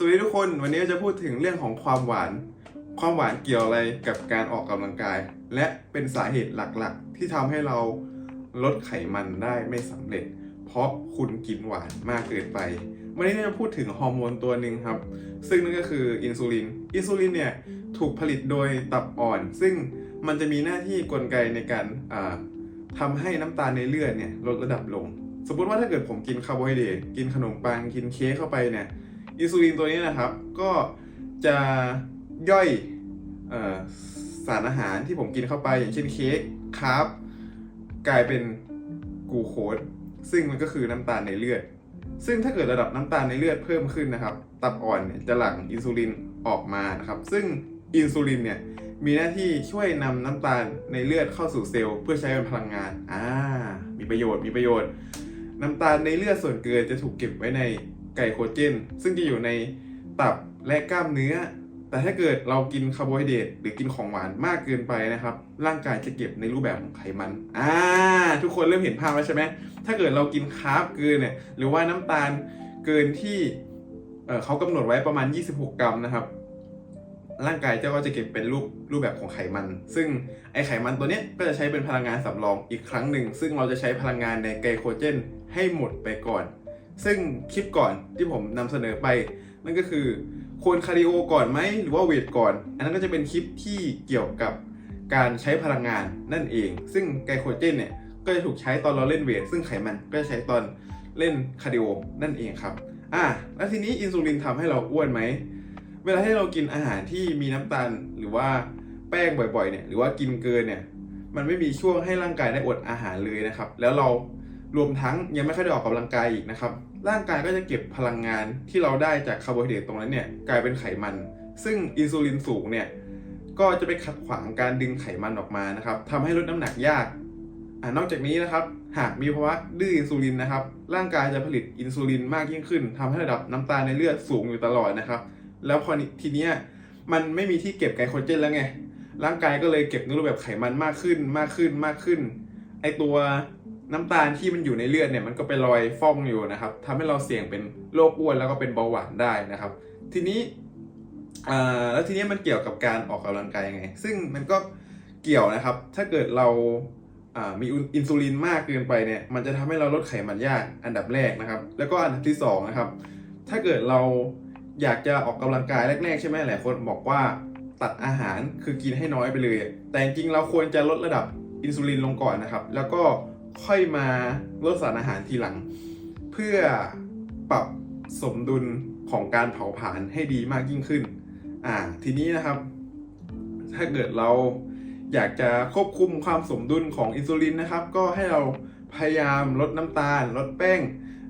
สวัสดีทุกคนวันนี้จะพูดถึงเรื่องของความหวาน ความหวานเกี่ยวอะไรกับการออกกำลังกาย และเป็นสาเหตุหลักๆ ที่ทำให้เราลดไขมันได้ไม่สำเร็จ เพราะคุณกินหวานมากเกินไปวันนี้เราจะพูดถึงฮอร์โมนตัวหนึ่งครับ ซึ่งนั่นก็คืออินซูลินอินซูลินเนี่ยถูกผลิตโดยตับอ่อน ซึ่งมันจะมีหน้าที่กลไกในการอ่าทำให้น้ำตาลในเลือดเนี่ยลดระดับลง สมมติว่าถ้าเกิดผมกินคาร์โบไฮเดรตกินขนมปังกินเค้กเข้าไปเนี่ย อินซูลินตัวนี้นะครับ ก็จะย่อยออสารอาหารที่ผมกินเข้าไป อย่างเช่นเค้กคาร์บกลายเป็นกลูโคสซึ่งมันก็คือน้ำตาลในเลือด ซึ่งถ้าเกิดระดับน้ำตาลในเลือดเพิ่มขึ้นนะครับ ตับอ่อนจะหลั่งอินซูลินออกมานะครับ ซึ่งอินซูลินเนี่ยมีหน้าที่ช่วยนำน้ำตาลในเลือดเข้าสู่เซลล์เพื่อใช้เป็นพลังงาน อ่า มีประโยชน์ มีประโยชน์ น้ำตาลในเลือดส่วนเกินจะถูกเก็บไว้ใน ไกลโคเจน ซึ่งจะอยู่ในตับและกล้ามเนื้อ แต่ถ้าเกิดเรากินคาร์โบไฮเดรตหรือกินของหวานมากเกินไปนะครับ ร่างกายจะเก็บในรูปแบบของไขมันอ่าทุกคนเริ่มเห็นภาพแล้วใช่ไหมถ้าเกิดเรากินคาร์บเกินเนี่ยหรือว่าน้ำตาลเกินที่เเขากำหนดไว้ประมาณ 26 กรัมนะครับ ร่างกายเจ้าก็จะเก็บเป็นรูปรูปแบบของไขมัน ซึ่งไอไขมันตัวนี้ก็จะใช้เป็นพลังงานสำรองอีกครั้งหนึ่ง ซึ่งเราจะใช้พลังงานในไกลโคเจนให้หมดไปก่อน ซึ่งคลิปก่อนที่ผมนำเสนอไป นั่นก็คือควรคาร์ดิโอก่อนไหมหรือว่าเวทก่อน อันนั้นก็จะเป็นคลิปที่เกี่ยวกับการใช้พลังงานนั่นเอง ซึ่งไกลโคเจนเนี่ยก็จะถูกใช้ตอนเราเล่นเวท ซึ่งไขมันก็จะใช้ตอนเล่นคาร์ดิโอนั่นเองครับอะแล้วทีนี้อินซูลินทำให้เราอ้วนไหม เวลาที่เรากินอาหารที่มีน้ำตาลหรือว่าแป้งบ่อยๆเนี่ยหรือว่ากินเกินเนี่ยมันไม่มีช่วงให้ร่างกายได้อดอาหารเลยนะครับ แล้วเรา รวมทั้งยังไม่ค่อยได้ออกกำลังกายอีกนะครับ ร่างกายก็จะเก็บพลังงานที่เราได้จากคาร์โบไฮเดรตตรงนั้นเนี่ยกลายเป็นไขมัน ซึ่งอินซูลินสูงเนี่ยก็จะไปขัดขวางการดึงไขมันออกมานะครับทำให้ลดน้ำหนักยากอนอกจากนี้นะครับ หากมีภาวะดื้ออินซูลินนะครับ ร่างกายจะผลิตอินซูลินมากยิ่งขึ้นทำให้ระดับน้ำตาลในเลือดสูงอยู่ตลอดนะครับ แล้วพอทีเนี้ยมันไม่มีที่เก็บไกลโคเจนแล้วไง ร่างกายก็เลยเก็บในรูปแบบไขมันมากขึ้นมากขึ้นมากขึ้น ไอตัว น้ำตาลที่มันอยู่ในเลือดเนี่ยมันก็ไปลอยฟ่องอยู่นะครับทำให้เราเสี่ยงเป็นโรคอ้วนแล้วก็เป็นเบาหวานได้นะครับ ทีนี้แล้วทีนี้มันเกี่ยวกับการออกกำลังกายยังไง ซึ่งมันก็เกี่ยวนะครับ ถ้าเกิดเราอ่ามีอินซูลินมากเกินไปเนี่ย มันจะทำให้เราลดไขมันยากอันดับแรกนะครับ แล้วก็อันดับที่สองนะครับ ถ้าเกิดเราอยากจะออกกำลังกายแรกๆใช่ไหมหลายคนบอกว่าตัดอาหารคือกินให้น้อยไปเลย แต่จริงเราควรจะลดระดับอินซูลินลงก่อนนะครับ แล้วก็ ค่อยมาลดสารอาหารทีหลัง เพื่อปรับสมดุลของการเผาผลาญให้ดีมากยิ่งขึ้น อ่า ทีนี้นะครับ ถ้าเกิดเราอยากจะควบคุมความสมดุลของอินซูลินนะครับ ก็ให้เราพยายามลดน้ำตาล ลดแป้ง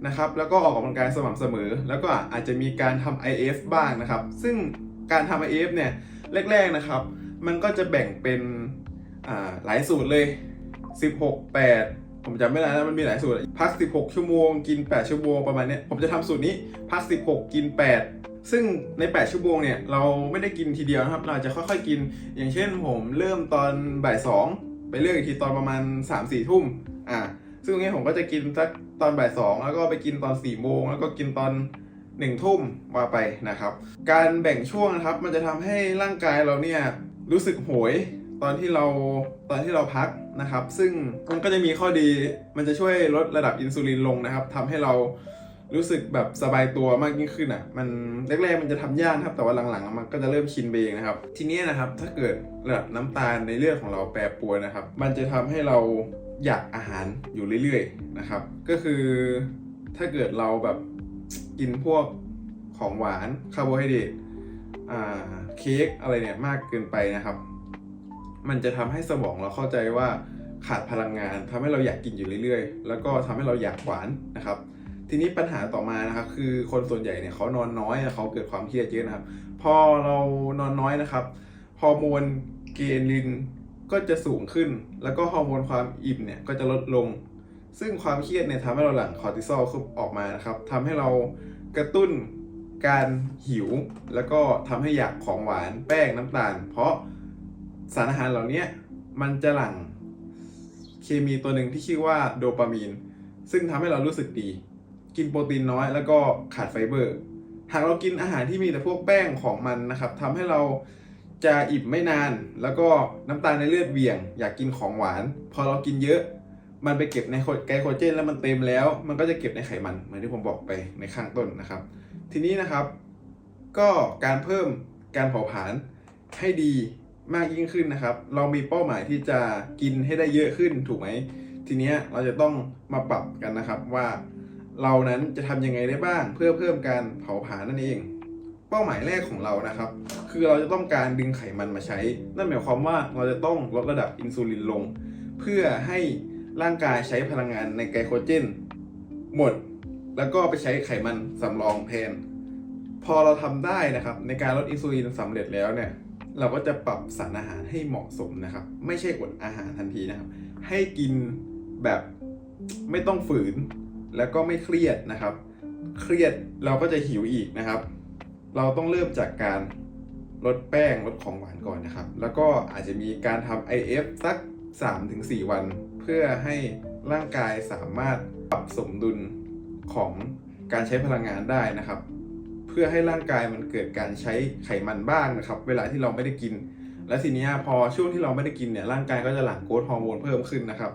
นะครับ แล้วก็ออกกำลังกายสม่ำเสมอ แล้วก็อาจจะมีการทำ IF บ้างนะครับ ซึ่งการทำ IF เนี่ยแรก ๆนะครับ มันก็จะแบ่งเป็นอ่าหลายสูตรเลย 16 8 ผมจำไม่ได้แล้วมันมีหลายสูตรพัก 16 ชั่วโมงกิน 8 ชั่วโมงประมาณนี้ผมจะทำสูตรนี้พัก 16 กิน 8 ซึ่งใน 8 ชั่วโมงเนี่ยเราไม่ได้กินทีเดียวนะครับ เราจะค่อยๆกิน อย่างเช่นผมเริ่มตอนบ่าย2ไปเลือกอีกทีตอนประมาณ 3-4 ทุ่มอ่าซึ่งตรงนี้ผมก็จะกินสักตอนบ่ายสองแล้วก็ไปกินตอน4ี่โมงแล้วก็กินตอนหนึ่งทุ่มว่าไปนะครับ การแบ่งช่วงนะครับมันจะทำให้ร่างกายเราเนี่ยรู้สึกโหย ตอนที่เราตอนที่เราพักนะครับ ซึ่งมันก็จะมีข้อดีมันจะช่วยลดระดับอินซูลินลงนะครับทำให้เรารู้สึกแบบสบายตัวมากยิ่งขึ้นอะ มันแรกๆมันจะทำยากนะครับ แต่ว่าหลังๆ มันก็จะเริ่มชินเองนะครับ ทีนี้นะครับ ถ้าเกิดระดับน้ำตาลในเลือดของเราแปรปรวนนะครับ มันจะทำให้เราอยากอาหารอยู่เรื่อยๆนะครับ ก็คือถ้าเกิดเราแบบกินพวกของหวานคาร์โบไฮเดรตเค้กอะไรเนี่ยมากเกินไปนะครับ มันจะทำให้สมองเราเข้าใจว่าขาดพลังงานทำให้เราอยากกินอยู่เรื่อยๆ แล้วก็ทำให้เราอยากหวานนะครับ ทีนี้ปัญหาต่อมานะครับ คือคนส่วนใหญ่เนี่ยเขานอนน้อยเขาเกิดความเครียดเยอะนะครับ พอเรานอนน้อยนะครับฮอร์โมนเกรลินก็จะสูงขึ้น แล้วก็ฮอร์โมนความอิ่มเนี่ยก็จะลดลง ซึ่งความเครียดเนี่ยทำให้เราหลั่งคอร์ติซอลขึ้นออกมานะครับทำให้เรากระตุ้นการหิว แล้วก็ทำให้อยากของหวานแป้งน้ำตาล เพราะ สารอาหารเหล่านี้มันจะหลั่งเคมีตัวหนึ่งที่ชื่อว่าโดปามีน ซึ่งทำให้เรารู้สึกดี กินโปรตีนน้อยแล้วก็ขาดไฟเบอร์ หากเรากินอาหารที่มีแต่พวกแป้งของมันนะครับทำให้เราจะอิ่มไม่นาน แล้วก็น้ำตาลในเลือดเหวี่ยง อยากกินของหวาน พอเรากินเยอะมันไปเก็บในไกลโคเจนแล้วมันเต็มแล้ว มันก็จะเก็บในไขมันเหมือนที่ผมบอกไปในข้างต้นนะครับ ทีนี้นะครับ ก็การเพิ่มการเผาผลาญให้ดี มากยิ่งขึ้นนะครับ เรามีเป้าหมายที่จะกินให้ได้เยอะขึ้นถูกไหมทีเนี้ยเราจะต้องมาปรับกันนะครับว่า เรานั้นจะทำยังไงได้บ้าง เพื่อเพิ่มการเผาผลาญนั่นเอง เป้าหมายแรกของเรานะครับ คือเราจะต้องการดึงไขมันมาใช้ นั่นหมายความว่าเราจะต้องลดระดับอินซูลินลง เพื่อให้ร่างกายใช้พลังงานในไกลโคเจน หมด แล้วก็ไปใช้ไขมันสำรองแทน พอเราทำได้นะครับ ในการลดอินซูลินสำเร็จแล้วเนี่ย เราก็จะปรับสารอาหารให้เหมาะสมนะครับ ไม่ใช่อดอาหารทันทีนะครับ ให้กินแบบไม่ต้องฝืน แล้วก็ไม่เครียดนะครับ เครียดเราก็จะหิวอีกนะครับ เราต้องเริ่มจากการลดแป้งลดของหวานก่อนนะครับ แล้วก็อาจจะมีการทำ IF สัก 3-4 วัน เพื่อให้ร่างกายสามารถปรับสมดุลของการใช้พลังงานได้นะครับ เพื่อให้ร่างกายมันเกิดการใช้ไขมันบ้างนะครับ เวลาที่เราไม่ได้กิน และทีนี้พอช่วงที่เราไม่ได้กินเนี่ยร่างกายก็จะหลั่งโกรทฮอร์โมนเพิ่มขึ้นนะครับ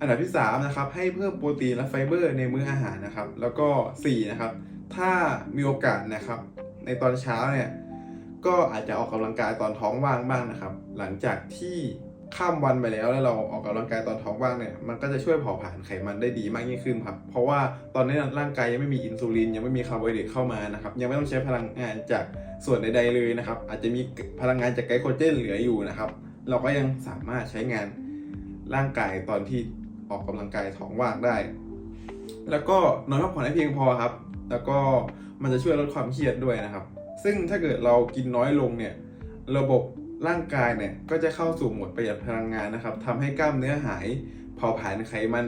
อันดับที่3นะครับให้เพิ่มโปรตีนและไฟเบอร์ในมื้ออาหารนะครับ แล้วก็4นะครับถ้ามีโอกาสนะครับ ในตอนเช้าเนี่ยก็อาจจะออกกำลังกายตอนท้องว่างบ้างนะครับ หลังจากที่ ข้ามวันไปแล้วแล้วเราออกกำลังกายตอนท้องว่างเนี่ยมันก็จะช่วยเผาผลาญไขมันได้ดีมากยิ่งขึ้นครับ เพราะว่าตอนนี้ร่างกายยังไม่มีอินซูลินยังไม่มีคาร์โบไฮเดรตเข้ามานะครับยังไม่ต้องใช้พลังงานจากส่วนใด ๆ เลยนะครับอาจจะมีพลังงานจากไกลโคเจนเหลืออยู่นะครับเราก็ยังสามารถใช้งานร่างกายตอนที่ออกกำลังกายท้องว่างได้ แล้วก็นอนพักผ่อนให้เพียงพอครับ แล้วก็มันจะช่วยลดความเครียดด้วยนะครับ ซึ่งถ้าเกิดเรากินน้อยลงเนี่ยระบบ ร่างกายเนี่ยก็จะเข้าสู่โหมดประหยัดพลังงานนะครับทำให้กล้ามเนื้อหายเผาผลาญไขมัน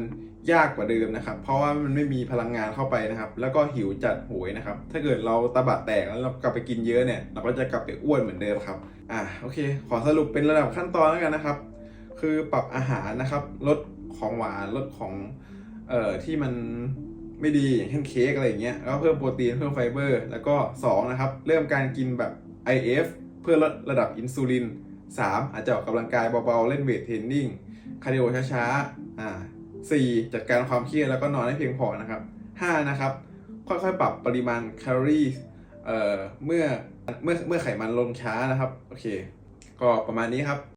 ยากกว่าเดิมนะครับ เพราะว่ามันไม่มีพลังงานเข้าไปนะครับ แล้วก็หิวจัดโหยนะครับ ถ้าเกิดเราตะบะแตกแล้วเรากลับไปกินเยอะเนี่ยเราก็จะกลับไปอ้วนเหมือนเดิมครับ อะโอเค ขอสรุปเป็นระดับขั้นตอนแล้วกันนะครับ คือปรับอาหารนะครับ ลดของหวานลดของเอ่อที่มันไม่ดีอย่างเช่นเค้กอะไรอย่างเงี้ยแล้วเพิ่มโปรตีนเพิ่มไฟเบอร์ แล้วก็ 2 นะครับ เริ่มการกินแบบ IF เพื่อลดระดับอินซูลิน 3 อาจจะออกกำลังกายเบาๆ เล่นเวทเทรนนิ่ง คาร์ดิโอช้าๆอ่า 4 จัดการความเครียดแล้วก็นอนให้เพียงพอนะครับ 5 นะครับ ค่อยๆ ปรับปริมาณแคลอรี่เอ่อเมื่อเมื่อเมื่อไขมันลงช้านะครับ โอเค ก็ประมาณนี้ครับ